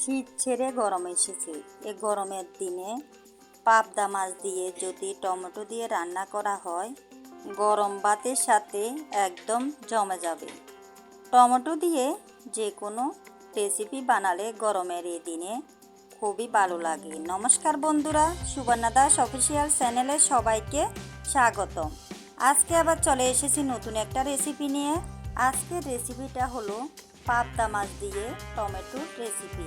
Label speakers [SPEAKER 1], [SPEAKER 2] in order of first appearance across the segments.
[SPEAKER 1] শীত ছেড়ে গরম এসেছে। এ গরমের দিনে পাবদা মাছ দিয়ে যদি টমেটো দিয়ে রান্না করা হয়, গরম ভাতের সাথে একদম জমে যাবে। টমেটো দিয়ে যে কোনো রেসিপি বানালে গরমের এই দিনে খুবই ভালো লাগে। নমস্কার বন্ধুরা, সুবর্ণা দাস অফিসিয়াল চ্যানেলে সবাইকে স্বাগতম। আজকে আবার চলে এসেছি নতুন একটা রেসিপি নিয়ে। আজকের রেসিপিটা হলো পাবদা মাছ দিয়ে টমেটো রেসিপি।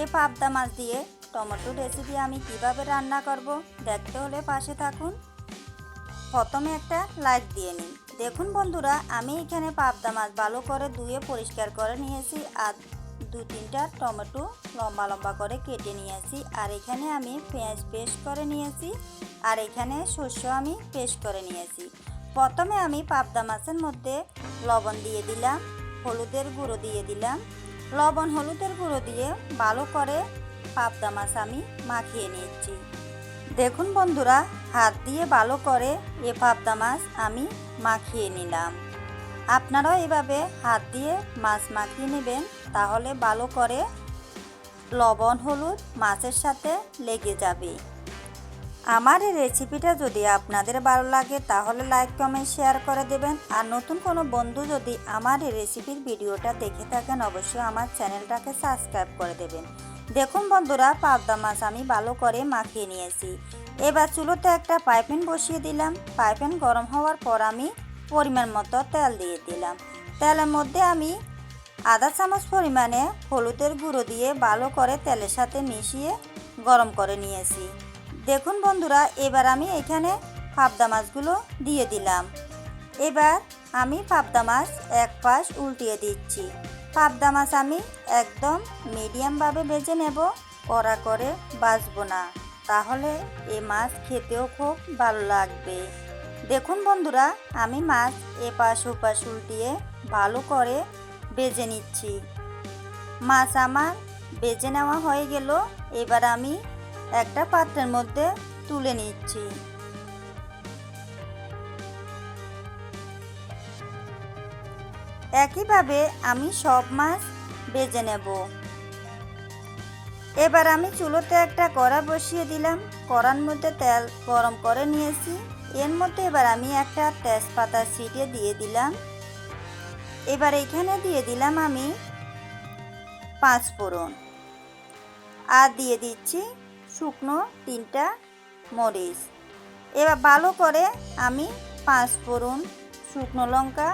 [SPEAKER 1] এই পাবদা মাছ দিয়ে টমেটো রেসিপি আমি কীভাবে রান্না করব দেখতে হলে পাশে থাকুন। প্রথমে একটা লাইক দিয়ে নিন। দেখুন বন্ধুরা, আমি এখানে পাবদা মাছ ভালো করে ধুয়ে পরিষ্কার করে নিয়েছি আর দু তিনটা টমেটো লম্বা লম্বা করে কেটে নিয়েছি আর এখানে আমি পেঁয়াজ পেস্ট করে নিয়েছি আর এখানে শস্য আমি পেস্ট করে নিয়েছি। প্রথমে আমি পাবদা মাছের মধ্যে লবণ দিয়ে দিলাম, হলুদের গুঁড়ো দিয়ে দিলাম লবণ হলুদের গুঁড়ো দিয়ে ভালো করে পাবদা মাছ আমি মাখিয়ে নিচ্ছি দেখুন বন্ধুরা, হাত দিয়ে ভালো করে এ পাবদা মাছ আমি মাখিয়ে নিলাম। আপনারাও এভাবে হাত দিয়ে মাছ মাখিয়ে নেবেন, তাহলে ভালো করে লবণ হলুদ মাছের সাথে লেগে যাবে। আমার এই রেসিপিটা যদি আপনাদের ভালো লাগে, তাহলে লাইক কমেন্ট শেয়ার করে দেবেন। আর নতুন কোনো বন্ধু যদি আমার এই রেসিপির ভিডিওটা দেখে থাকেন, অবশ্যই আমার চ্যানেলটাকে সাবস্ক্রাইব করে দেবেন। দেখুন বন্ধুরা, পাবদা মাছ আমি ভালো করে মাখিয়ে নিয়েছি। এবার চুলোতে একটা পাইপেন বসিয়ে দিলাম। পাইপেন গরম হওয়ার পর আমি পরিমাণ মতো তেল দিয়ে দিলাম। তেলের মধ্যে আমি আধা চামচ পরিমাণে হলুদের গুঁড়ো দিয়ে ভালো করে তেলের সাথে মিশিয়ে গরম করে নিয়েছি। দেখুন বন্ধুরা, এবার আমি এখানে পাবদা মাছগুলো দিয়ে দিলাম। এবার আমি পাবদা মাছ এক পাশ উল্টিয়ে দিচ্ছি। পাবদা মাছ আমি একদম মিডিয়ামভাবে ভেজে নেব, কড়া করে বাজবো না। তাহলে এ মাছ খেতেও খুব ভালো লাগবে। দেখুন বন্ধুরা, আমি মাছ এপাশ ওপাশ উল্টিয়ে ভালো করে বেজে নিচ্ছি। মাছ আমার বেজে নেওয়া হয়ে গেল, এবার আমি একটা পাত্রের মধ্যে তুলে নিচ্ছি। একইভাবে আমি সব মাছ বেজে নেব। এবার আমি চুলোতে একটা কড়া বসিয়ে দিলাম। কড়ার মধ্যে তেল গরম করে নিয়েছি। এর মধ্যে এবার আমি একটা তেজপাতা ছিটিয়ে দিয়ে দিলাম। এবার এখানে দিয়ে দিলাম আমি পাঁচ ফোড়ন। আর দিয়ে দিচ্ছি শুকনো তিনটা মরিচ। এবার ভালো করে আমি পাঁচ ফোড়ন শুকনো লঙ্কা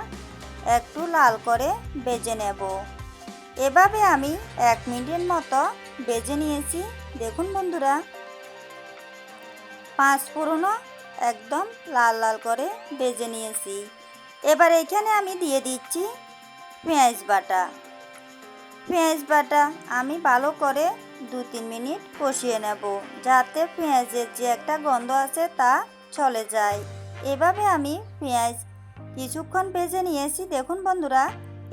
[SPEAKER 1] একটু লাল করে বেজে নেব। এভাবে আমি এক মিনিটের মতো বেজে নিয়েছি। দেখুন বন্ধুরা, পাঁচ ফোড়নও একদম লাল লাল করে বেজে নিয়েছি। এবার এখানে আমি দিয়ে দিচ্ছি পেঁয়াজ বাটা। পেঁয়াজ বাটা আমি ভালো করে দু তিন মিনিট কষিয়ে নেব যাতে পেঁয়াজের যে একটা গন্ধ আছে তা চলে যায়। এভাবে আমি পেঁয়াজ কিছুক্ষণ ভেজে নিয়েছি। দেখুন বন্ধুরা,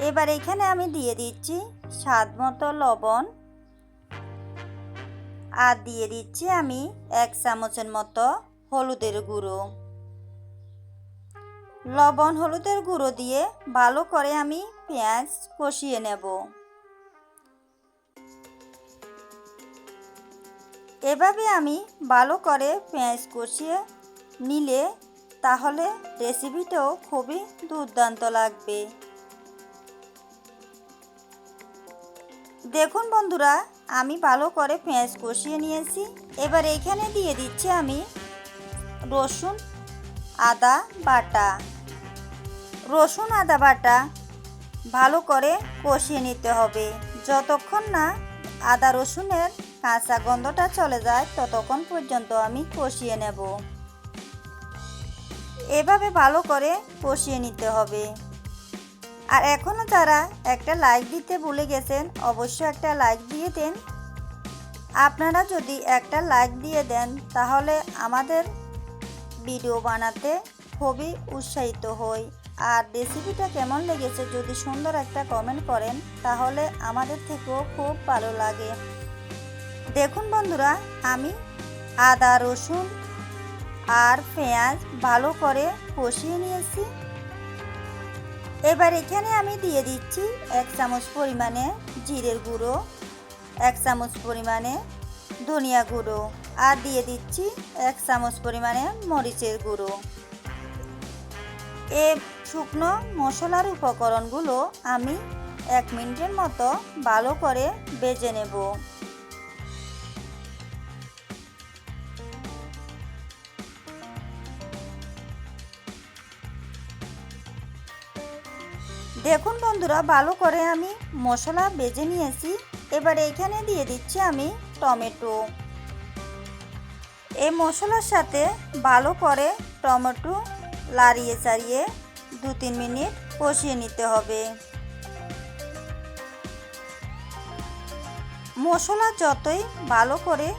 [SPEAKER 1] এবার এখানে আমি দিয়ে দিচ্ছি স্বাদ মতো লবণ। আর দিয়ে দিচ্ছি আমি এক চামচের মতো হলুদের গুঁড়ো। লবণ, হলুদের গুঁড়ো দিয়ে ভালো করে আমি পেঁয়াজ কষিয়ে নেব। এভাবে আমি ভালো করে পেঁয়াজ কষিয়ে নিলে তাহলে রেসিপিটাও খুবই দুর্দান্ত লাগবে। দেখুন বন্ধুরা, আমি ভালো করে পেঁয়াজ কষিয়ে নিয়েছি। এবার এখানে দিয়ে দিচ্ছি আমি রসুন আদা বাটা। রসুন আদা বাটা ভালো করে কষিয়ে নিতে হবে। যতক্ষণ না আদা রসুনের কাঁচা গন্ধটা চলে যায়, ততক্ষণ পর্যন্ত আমি কষিয়ে নেব। এভাবে ভালো করে কষিয়ে নিতে হবে। আর এখনও যারা একটা লাইক দিতে ভুলে গেছেন, অবশ্যই একটা লাইক দিয়ে দেন। আপনারা যদি একটা লাইক দিয়ে দেন, তাহলে আমাদের ভিডিও বানাতে খুবই উৎসাহিত হই। আর রেসিপিটা কেমন লেগেছে যদি সুন্দর একটা কমেন্ট করেন, তাহলে আমাদের থেকেও খুব ভালো লাগে। দেখুন বন্ধুরা, আমি আদা, রসুন আর পেঁয়াজ ভালো করে কষিয়ে নিয়েছি। এবার এখানে আমি দিয়ে দিচ্ছি এক চামচ পরিমাণে জিরের গুঁড়ো, এক চামচ পরিমাণে ধনিয়া গুঁড়ো আর দিয়ে দিচ্ছি এক চামচ পরিমাণে মরিচের গুঁড়ো। এ শুকনো মশলার উপকরণগুলো আমি এক মিনিটের মতো ভালো করে বেজে নেব। দেখুন বন্ধুরা, ভালো করে আমি মশলা বেজে নিয়েছি। এবারে এখানে দিয়ে দিচ্ছি আমি টমেটো। এই মশলার সাথে ভালো করে টমেটো লাড়িয়ে চাড়িয়ে দু তিন মিনিট কষিয়ে নিতে হবে। মশলা যতই ভালো করে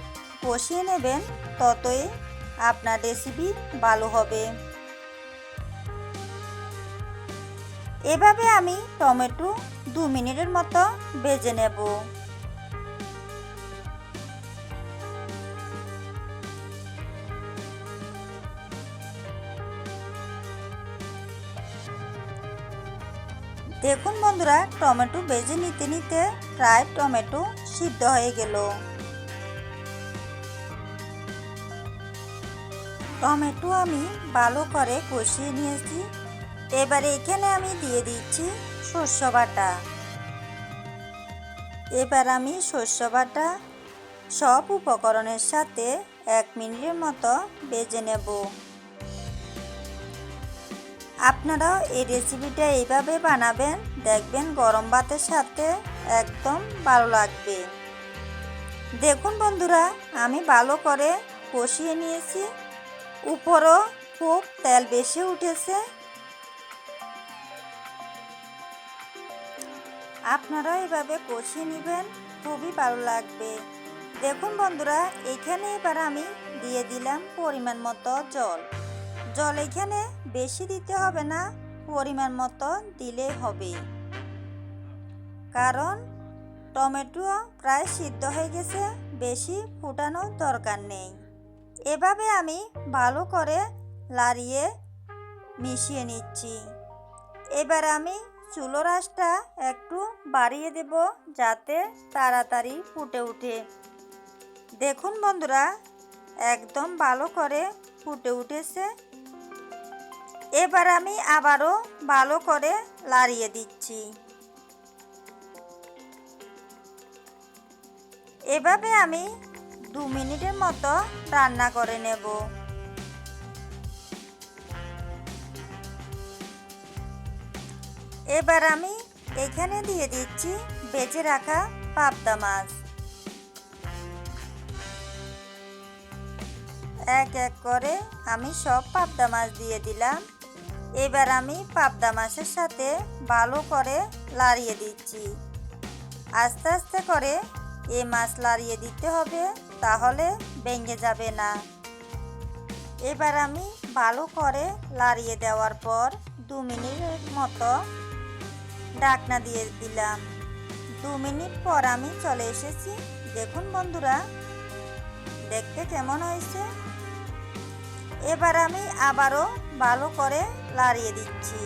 [SPEAKER 1] কষিয়ে নেবেন, ততই আপনার রেসিপি ভালো হবে। এভাবে আমি টমেটো দু মিনিটের মতো বেজে নেব। দেখুন বন্ধুরা, টমেটো বেজে নিতে নিতে প্রায় টমেটো সিদ্ধ হয়ে গেল। টমেটো আমি ভালো করে কষিয়ে নিয়েছি। এবারে এখানে আমি দিয়ে দিচ্ছি শস্য বাটা। এবার আমি শস্য বাটা সব উপকরণের সাথে এক মিনিটের মতো বেজে নেব। আপনারাও এই রেসিপিটা এইভাবে বানাবেন, দেখবেন গরম ভাতের সাথে একদম ভালো লাগবে। দেখুন বন্ধুরা, আমি ভালো করে কষিয়ে নিয়েছি। উপরও খুব তেল বেশি উঠেছে। আপনারা এভাবে কষিয়ে নেবেন, খুবই ভালো লাগবে। দেখুন বন্ধুরা, এখানে এবার আমি দিয়ে দিলাম পরিমাণ মতো জল। জল এখানে বেশি দিতে হবে না, পরিমাণ মতো দিলে হবে। কারণ টমেটো প্রায় সিদ্ধ হয়ে গেছে, বেশি ফুটানোর দরকার নেই। এভাবে আমি ভালো করে লাড়িয়ে মিশিয়ে নিচ্ছি। এবার আমি চুলো রাসটা একটু বাড়িয়ে দেব যাতে তাড়াতাড়ি ফুটে উঠে। দেখুন বন্ধুরা, একদম ভালো করে ফুটে উঠেছে। এবার আমি আবারও ভালো করে লাড়িয়ে দিচ্ছি। এভাবে আমি দু মিনিটের মতো রান্না করে নেব। এবার আমি এখানে দিয়ে দিচ্ছি বেজে রাখা পাবদা মাছ। এক এক করে আমি সব পাবদা মাছ দিয়ে দিলাম। এবার আমি পাবদা মাছের সাথে ভালো করে লাড়িয়ে দিচ্ছি। আস্তে আস্তে করে এ মাছ লাড়িয়ে দিতে হবে, তাহলে ভেঙে যাবে না। এবার আমি ভালো করে লাড়িয়ে দেওয়ার পর দু মিনিটের মতো ডাকনা দিয়ে দিলাম। দু মিনিট পর আমি চলে এসেছি। দেখুন বন্ধুরা, দেখতে কেমন হয়েছে। এবার আমি আবারও ভালো করে লাড়িয়ে দিচ্ছি।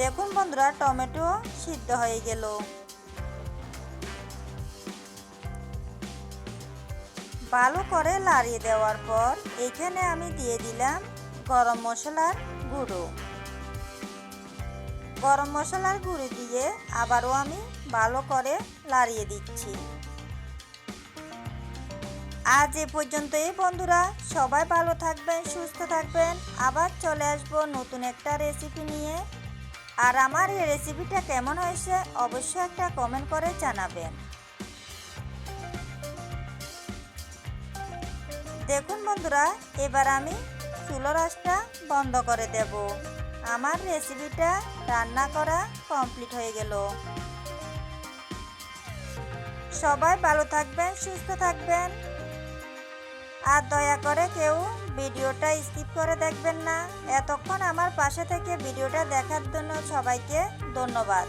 [SPEAKER 1] দেখুন বন্ধুরা, টমেটো সিদ্ধ হয়ে গেল। ভালো করে লাড়িয়ে দেওয়ার পর এখানে আমি দিয়ে দিলাম গরম মশলার গুঁড়ো। গরম মশলার গুঁড়ো দিয়ে আবারও আমি ভালো করে লাড়িয়ে দিচ্ছি। আজ এ পর্যন্তই বন্ধুরা, সবাই ভালো থাকবেন, সুস্থ থাকবেন। আবার চলে আসব নতুন একটা রেসিপি নিয়ে। আর আমার এই রেসিপিটা কেমন হয়েছে অবশ্যই একটা কমেন্ট করে জানাবেন। দেখুন বন্ধুরা, এবার আমি চুলো রাসটা বন্ধ করে দেব। আমার রেসিপিটা রান্না করা কমপ্লিট হয়ে গেল। সবাই ভালো থাকবেন, সুস্থ থাকবেন। আর দয়া করে কেউ ভিডিওটা স্কিপ করে দেখবেন না। এতক্ষণ আমার পাশে থেকে ভিডিওটা দেখার জন্য সবাইকে ধন্যবাদ।